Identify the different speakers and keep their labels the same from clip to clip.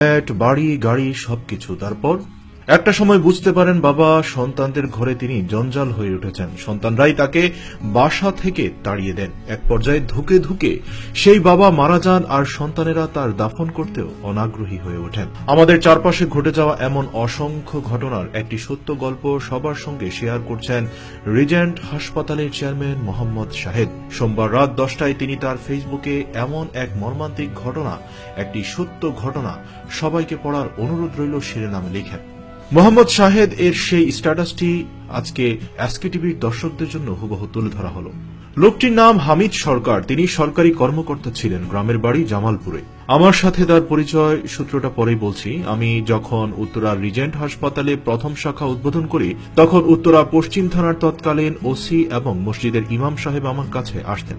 Speaker 1: Flat বাড়ি গাড়ি সবকিছু। তারপর একটা সময় বুঝতে পারেন, বাবা, সন্তানদের ঘরে তিনি জঞ্জাল হয়ে উঠেছেন। সন্তানরাই তাকে বাসা থেকে তাড়িয়ে দেন। এক পর্যায়ে ধুকে ধুকে সেই বাবা মারা যান আর সন্তানেরা তার দাফন করতেও অনাগ্রহী হয়ে ওঠেন। আমাদের চারপাশে ঘটে যাওয়া এমন অসংখ্য ঘটনার একটি সত্য গল্প সবার সঙ্গে শেয়ার করছেন রিজেন্ট হাসপাতালের চেয়ারম্যান মোহাম্মদ শাহেদ। সোমবার রাত দশটায় তিনি তার ফেসবুকে এমন এক মর্মান্তিক ঘটনা, একটি সত্য ঘটনা সবাইকে পড়ার অনুরোধ রইল শিরোনামে লিখেন। মোহাম্মদ শাহেদ এর সেই স্ট্যাটাসটি আজকে এসকে টিভির দর্শকদের জন্য হুবহু তুলে ধরা হলো। লোকটির নাম হামিদ সরকার। তিনি সরকারি কর্মকর্তা ছিলেন গ্রামের বাড়ি জামালপুরে। আমার সাথে তার পরিচয় সূত্রটা পরেই বলছি। আমি যখন উত্তরা রিজেন্ট হাসপাতালে প্রথম শাখা উদ্বোধন করি, তখন উত্তরা পশ্চিম থানার তৎকালীন ওসি এবং মসজিদের ইমাম সাহেব আমার কাছে আসতেন।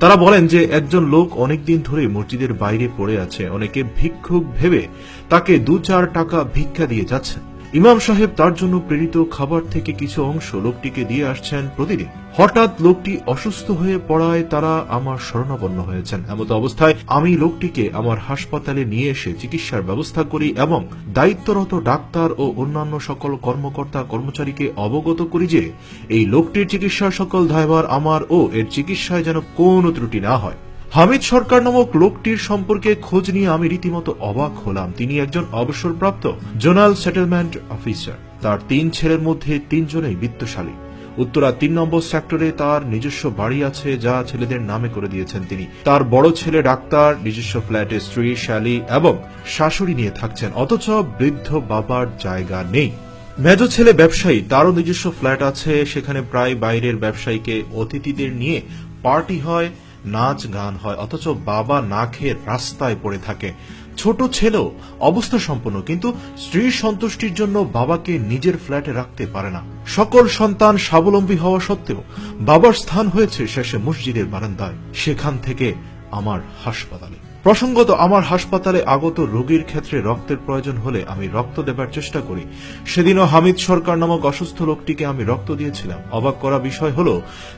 Speaker 1: তারা বলেন যে, একজন লোক অনেকদিন ধরে মসজিদের বাইরে পড়ে আছে। অনেকে ভিক্ষুক ভেবে তাকে দু চার টাকা ভিক্ষা দিয়ে যাচ্ছেন। ইমাম সাহেব তার জন্য প্রেরিত খাবার থেকে কিছু অংশ লোকটিকে দিয়ে আসছেন প্রতিদিন। হঠাৎ লোকটি অসুস্থ হয়ে পড়ায় তারা আমার শরণাপন্ন হয়েছেন। এমত অবস্থায় আমি লোকটিকে আমার হাসপাতালে নিয়ে এসে চিকিৎসার ব্যবস্থা করি এবং দায়িত্বরত ডাক্তার ও অন্যান্য সকল কর্মকর্তা কর্মচারীকে অবগত করি যে, এই লোকটির চিকিৎসার সকল দায়ভার আমার ও এর চিকিৎসায় যেন কোনো ত্রুটি না হয়। হামিদ সরকার নামক লোকটির সম্পর্কে খোঁজ নিয়ে আমি রীতিমতো অবাক হলাম। তিনি একজন অবসরপ্রাপ্ত জোনাল সেটেলমেন্ট অফিসার। তার তিন ছেলের মধ্যে তিনজনেই বিত্তশালী। উত্তরা তিন নম্বর সেক্টরে তার নিজস্ব বাড়ি আছে, যা ছেলেদের নামে করে দিয়েছেন তিনি। তার বড় ছেলে ডাক্তার, নিজস্ব ফ্ল্যাটে স্ত্রী শ্যালী এবং শাশুড়ি নিয়ে থাকছেন। অথচ বৃদ্ধ বাবার জায়গা নেই। মেজ ছেলে ব্যবসায়ী, তারও নিজস্ব ফ্ল্যাট আছে। সেখানে প্রায় বাইরের ব্যবসায়ীকে অতিথিদের নিয়ে পার্টি হয়। নাচ গান হয়, অথচ বাবা না খেয়ে রাস্তায় পড়ে থাকে। ছোট ছেলেও অবস্থা সম্পন্ন, কিন্তু স্ত্রীর সন্তুষ্টির জন্য বাবাকে নিজের ফ্ল্যাটে রাখতে পারে না। সকল সন্তান স্বাবলম্বী হওয়া সত্ত্বেও বাবার স্থান হয়েছে শেষে মসজিদের বারান্দায়, সেখান থেকে আমার হাসপাতালে। প্রসঙ্গত, আমার হাসপাতালে আগত রোগীর ক্ষেত্রে রক্তের প্রয়োজন হলে আমি রক্ত দেবার চেষ্টা করি। সেদিনও হামিদ সরকার নামক অসুস্থ লোকটিকে আমি রক্ত দিয়েছিলাম। অবাক করা বিষয় হল,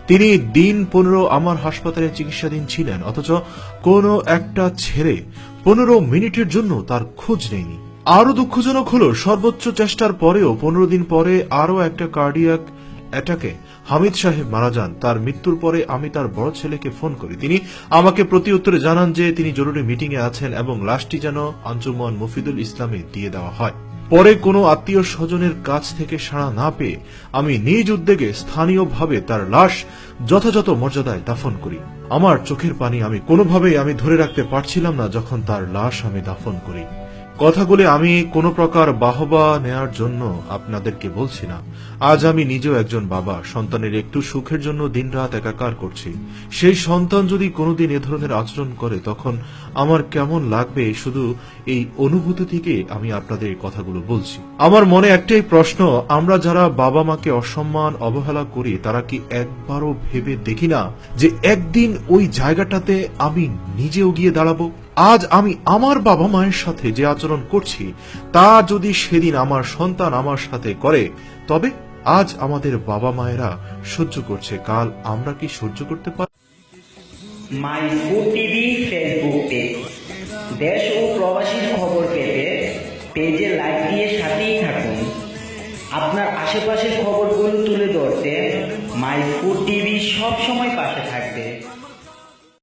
Speaker 1: তিনি দিন পনেরো আমার হাসপাতালে চিকিৎসাধীন ছিলেন, অথচ কোনো একটা ছেড়ে পনেরো মিনিটের জন্য তার খোঁজ নেয়নি। আরও দুঃখজনক হল, সর্বোচ্চ চেষ্টার পরেও পনেরো দিন পরে আরও একটা কার্ডিয়াক অ্যাটাকে হামিদ সাহেব মারা যান, তার মৃত্যুর পরে আমি তার বড় ছেলেকে ফোন করি। তিনি আমাকে প্রতি উত্তরে জানান যে তিনি জরুরি মিটিং এ আছেন এবং লাশটি যেন আঞ্জুমান মুফিদুল ইসলামে দিয়ে দেওয়া হয়। পরে কোনো আত্মীয় স্বজনের কাছ থেকে সাড়া না পেয়ে আমি নিজ উদ্যোগে স্থানীয়ভাবে তার লাশ যথাযথ মর্যাদায় দাফন করি। আমার চোখের পানি আমি কোনোভাবেই আমি ধরে রাখতে পারছিলাম না যখন তার লাশ আমি দাফন করি। কথাগুলি আমি কোনো প্রকার বাহবা নেয়ার জন্য আপনাদেরকে বলছি না। আজ আমি নিজেও একজন বাবা, সন্তানের একটু সুখের জন্য দিনরাত একাকার করছি। সেই সন্তান যদি কোনোদিন এ ধরনের আচরণ করে, তখন আমার কেমন লাগবে শুধু এই অনুভূতি থেকে আমি আপনাদের এই কথাগুলো বলছি। আমার মনে একটাই প্রশ্ন, আমরা যারা বাবা মাকে অসম্মান, অবহেলা করি, তারা কি একবারও ভেবে দেখি না যে একদিন ওই জায়গাটাতে আমি নিজেও গিয়ে দাঁড়াবো? আজ আমি আমার বাবা মায়ের সাথে যে আচরণ করছি, তা যদি সেদিন আমার সন্তান আমার সাথে করে, তবে আজ আমাদের বাবা মায়েরা সহ্য করছে। কাল আমরা কি সহ্য করতে পারি
Speaker 2: মাই ফেসবুক। পেজ দেশ ও প্রবাসীর খবর পেতে পেজে লাইক দিয়ে সাথেই থাকুন। আপনার আশেপাশের খবরগুলো তুলে ধরতে মাই টিভি সব সময় পাশে থাকবে।